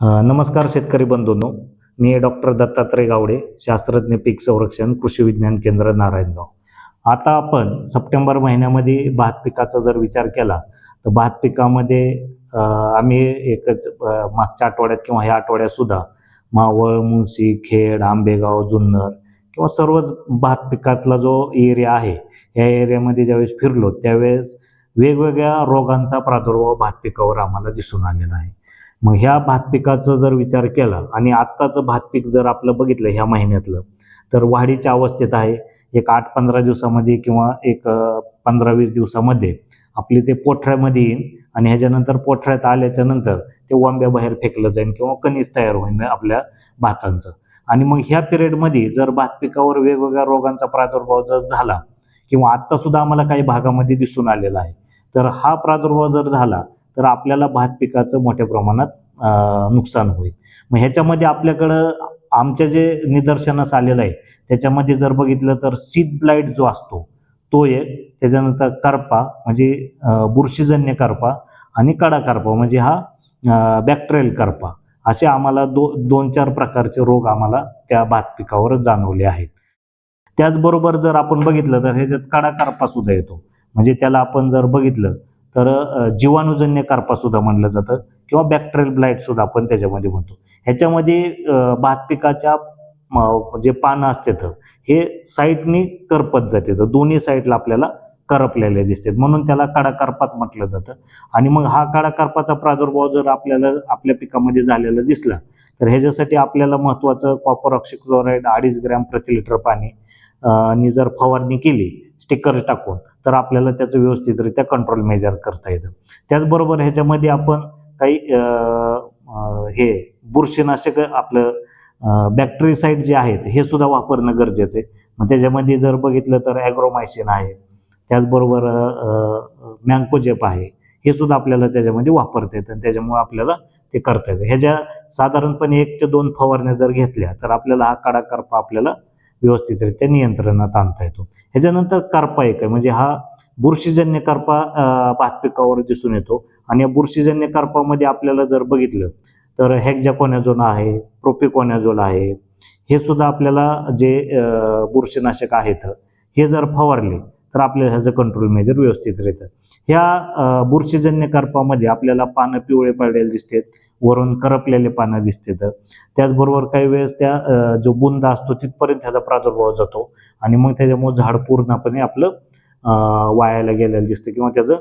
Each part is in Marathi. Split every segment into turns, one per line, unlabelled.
नमस्कार शेतकरी बंधूंनो. मी डॉक्टर दत्तात्रय गावडे शास्त्रज्ञ पीक संरक्षण कृषी विज्ञान केंद्र नारायणगाव. आता आपण सप्टेंबर महिन्यामध्ये भात पिकाचा जर विचार केला तर भात पिकामध्ये आम्ही एकच मागच्या आठवड्यात किंवा ह्या आठवड्यात सुद्धा मावळ मुंशी खेड आंबेगाव जुन्नर किंवा सर्वच भात पिकातला जो एरिया आहे या एरियामध्ये ज्यावेळेस फिरलो त्यावेळेस वेगवेगळ्या रोगांचा प्रादुर्भाव भात पिकावर आम्हाला दिसून आलेला आहे. मग ह्या भात पिकाचा जर विचार केला आणि आत्ताचं भात पीक जर आपलं बघितलं ह्या महिन्यातलं तर वाढीच्या अवस्थेत आहे. एक आठ पंधरा दिवसामध्ये किंवा एक पंधरा वीस दिवसामध्ये आपले ते पोठऱ्यामध्ये येईन आणि ह्याच्यानंतर पोठऱ्यात आल्याच्यानंतर ते वांब्या बाहेर फेकलं जाईल किंवा कणीस तयार होईल आपल्या भातांचं. आणि मग ह्या पिरियडमध्ये जर भात पिकावर वेगवेगळ्या रोगांचा प्रादुर्भाव जर झाला किंवा आत्ता सुद्धा आम्हाला काही भागामध्ये दिसून आलेला आहे तर हा प्रादुर्भाव जर झाला तर आपल्याला भात पिकाचं मोठ्या प्रमाणात नुकसान होईल. मग ह्याच्यामध्ये आपल्याकडं आमच्या जे निदर्शनास आलेलं आहे त्याच्यामध्ये जर बघितलं तर सीड ब्लाईट जो असतो तो एक त्याच्यानंतर करपा म्हणजे बुरशीजन्य करपा आणि कडा करपा म्हणजे हा बॅक्टेरियल करपा. असे आम्हाला दो दोन चार प्रकारचे रोग आम्हाला त्या भात पिकावर जाणवले आहेत. त्याचबरोबर जर आपण बघितलं तर ह्याच्यात कडा करपा सुद्धा येतो. म्हणजे त्याला आपण जर बघितलं तर जीवाणूजन्य करपा सुद्धा म्हणलं जातं किंवा बॅक्टेरियल ब्लाईटसुद्धा आपण त्याच्यामध्ये म्हणतो. ह्याच्यामध्ये भात पिकाच्या जे पानं असतात हे साईडनी करपत जाते. तर दोन्ही साईडला आपल्याला करपलेले दिसतात. म्हणून त्याला काडा करपाच म्हटलं जातं. आणि मग हा काडा करपाचा प्रादुर्भाव जर आपल्याला आपल्या पिकामध्ये झालेला दिसला तर ह्याच्यासाठी आपल्याला महत्त्वाचं कॉपर ऑक्सिक्लोराईड अडीच ग्रॅम प्रति लिटर पाणी आणि जर फवारणी केली स्टिकर टाकून तर आपल्याला त्याचं व्यवस्थितरित्या कंट्रोल मेजर करता येतं. त्याचबरोबर ह्याच्यामध्ये आपण काही हे बुरशीनाशक आपलं बॅक्टेरिसाईड जे आहेत हे सुद्धा वापरणं गरजेचं आहे. मग त्याच्यामध्ये जर बघितलं तर ॲग्रोमायसिन आहे. त्याचबरोबर मँकोजेप आहे. हे सुद्धा आपल्याला त्याच्यामध्ये वापरता येतं आणि त्याच्यामुळे आपल्याला ते करता येतं. ह्याच्या साधारणपणे एक ते दोन फवारण्या जर घेतल्या तर आपल्याला हा काडा करपा आपल्याला व्यवस्थितरित्या नियंत्रणात आणता येतो. ह्याच्यानंतर करपा एक आहे. म्हणजे हा बुरशीजन्य करपा भात पिकावर दिसून येतो. आणि या बुरशीजन्य करपामध्ये आपल्याला जर बघितलं तर हॅक्झॅकोनॅझोन आहे प्रोपिकोनॅझोल आहे. हे सुद्धा आपल्याला जे बुरशीनाशक आहेत हे जर फवारले तर आपल्याला ह्याचं कंट्रोल मेजर व्यवस्थित राहतं. ह्या बुरशीजन्य करपामध्ये आपल्याला पानं पिवळे पडलेले दिसतात वरून करपलेले पानं दिसतात. त्याचबरोबर काही वेळेस त्या जो बुंद असतो तिथपर्यंत ह्याचा प्रादुर्भाव जातो आणि मग त्याच्यामुळे झाड पूर्णपणे आपलं वायाला गेलेलं दिसतं किंवा त्याचं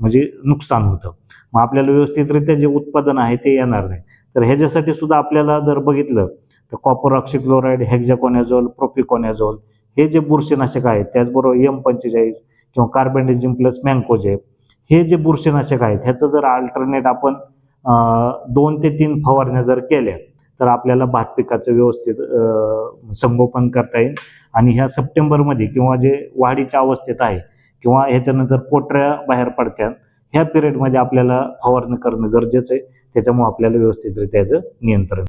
म्हणजे नुकसान होतं. मग आपल्याला व्यवस्थितरित्या जे उत्पादन आहे ते येणार नाही. तर ह्याच्यासाठी सुद्धा आपल्याला जर बघितलं तर कॉपर ऑक्सिक्लोराईड हेक्झॅकोनॅझोल प्रोपिकोनॅझोल हे जे बुरशीनाशक आहेत त्याचबरोबर एम पंचेचाळीस किंवा कार्बेंडेजिम प्लस मँकोजेप हे जे बुरशीनाशक आहेत ह्याचं जर अल्टरनेट आपण दोन ते तीन फवारण्या जर केल्या तर आपल्याला भात पिकाचं व्यवस्थित संगोपन करता येईल. आणि ह्या सप्टेंबरमध्ये किंवा जे वाढीच्या अवस्थेत आहे किंवा ह्याच्यानंतर पोटऱ्या बाहेर पडत्यात ह्या पिरियडमध्ये आपल्याला फवारणी करणं गरजेचं आहे. त्याच्यामुळे आपल्याला व्यवस्थितरित्या याचं नियंत्रण